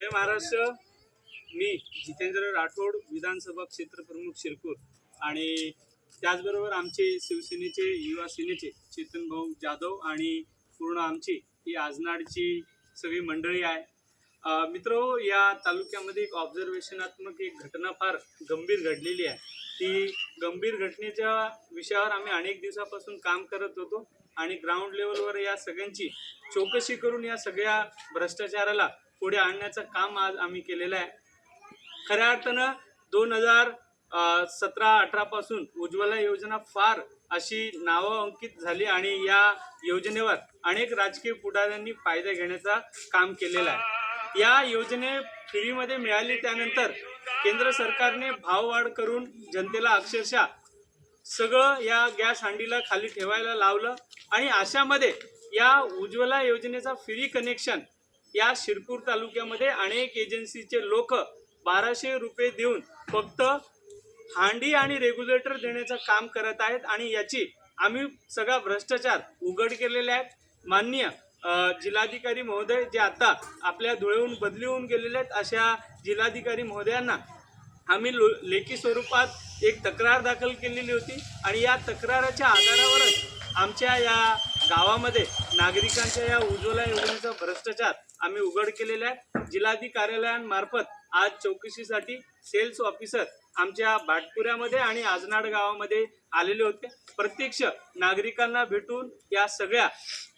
हे महाराष्ट्र. मी जितेंद्र राठोड विधानसभा क्षेत्र प्रमुख शिरपूर आणि त्याचबरोबर आमचे शिवसेनेचे युवा सेनेचे चेतन भाऊ जाधव आणि पूर्ण आमची ही आजनाडची सगळी मंडळी आहे. मित्र या तालुक्यामध्ये एक ऑब्झर्वेशनात्मक एक घटना फार गंभीर घडलेली आहे. ती गंभीर घटनेच्या विषयावर आम्ही अनेक दिवसापासून काम करत होतो आणि ग्राउंड लेवलवर या सगळ्यांची चौकशी करून या सगळ्या भ्रष्टाचाराला पुढे आणण्याचं काम आज आम्ही केलेलं आहे. खऱ्या अर्थानं दोन हजार सतरा अठरापासून उज्ज्वला योजना फार अशी नावं अंकित झाली आणि या योजनेवर अनेक राजकीय पुढाऱ्यांनी फायदा घेण्याचा काम केलेलं आहे. या योजने फ्रीमध्ये मिळाली त्यानंतर केंद्र सरकारने भाववाढ करून जनतेला अक्षरशः सगळं या गॅस हांडीला खाली ठेवायला लावलं आणि अशामध्ये या उज्ज्वला योजनेचा फ्री कनेक्शन या शिरपूर तालुक्यामध्ये अनेक एजन्सीचे लोक बाराशे रुपये देऊन फक्त हांडी आणि रेग्युलेटर देण्याचं काम करत आहेत आणि याची आम्ही सगळा भ्रष्टाचार उघड केलेले आहेत माननीय जिल्हाधिकारी महोदय जे आता आपल्या धुळेहून बदली होऊन गेलेले आहेत अशा जिल्हाधिकारी महोदयांना आम्ही लो लेखी स्वरूपात एक तक्रार दाखल केलेली होती आणि या तक्राराच्या आधारावरच आमच्या या गावामध्ये नागरिकांच्या या उज्ज्वला योजनेचा भ्रष्टाचार आम्ही उघड केलेला आहे. जिल्हाधिकारी कार्यालयांमार्फत आज चौकशीसाठी सेल्स ऑफिसर आमच्या भाटपुऱ्यामध्ये आणि आजनाड गावामध्ये आलेले होते. प्रत्यक्ष नागरिकांना भेटून या सगळ्या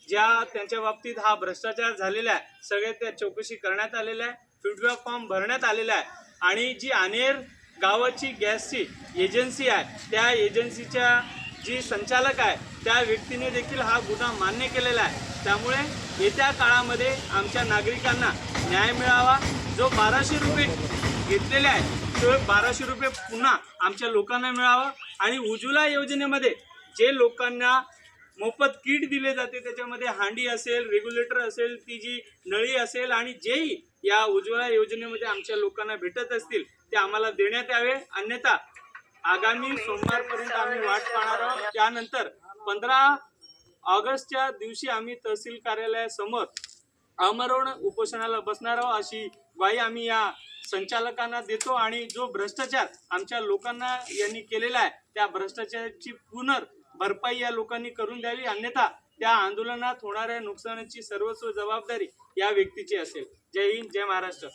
ज्या त्यांच्या बाबतीत हा भ्रष्टाचार झालेला आहे सगळ्या त्या चौकशी करण्यात आलेल्या आहे. फीडबॅक फॉर्म भरण्यात आलेला आहे. आणि जी अनेर गावाची गॅसची एजन्सी आहे त्या एजन्सीच्या जी संचालक आहे त्या व्यक्तीने देखील हा गुन्हा मान्य केलेला आहे. त्यामुळे येत्या काळामध्ये आमच्या नागरिकांना न्याय मिळावा. जो बाराशे रुपये घेतलेले आहे तो बाराशे रुपये पुन्हा आमच्या लोकांना मिळावा. आणि उज्ज्वला योजनेमध्ये जे लोकांना मोफत किट दिले जाते त्याच्यामध्ये हांडी असेल रेग्युलेटर असेल ती जी नळी असेल आणि जेही या उज्ज्वला योजनेमध्ये आमच्या लोकांना भेटत असतील ते आम्हाला देण्यात यावे. अन्यथा आगामी सोमवारपर्यंत आम्ही वाट पाहणार आहोत. त्यानंतर पंधरा ऑगस्टच्या दिवशी आम्ही तहसील कार्यालयासमोर आमरण उपोषणाला बसणार आहोत अशी ग्वाही आम्ही या संचालकांना देतो आणि जो भ्रष्टाचार आमच्या लोकांना यांनी केलेला आहे त्या भ्रष्टाचाराची पुनर् भरपाई या लोकांनी करून द्यावी. अन्यथा त्या आंदोलनात होणाऱ्या नुकसानाची सर्वस्व जबाबदारी या व्यक्तीची असेल. जय हिंद जय महाराष्ट्र.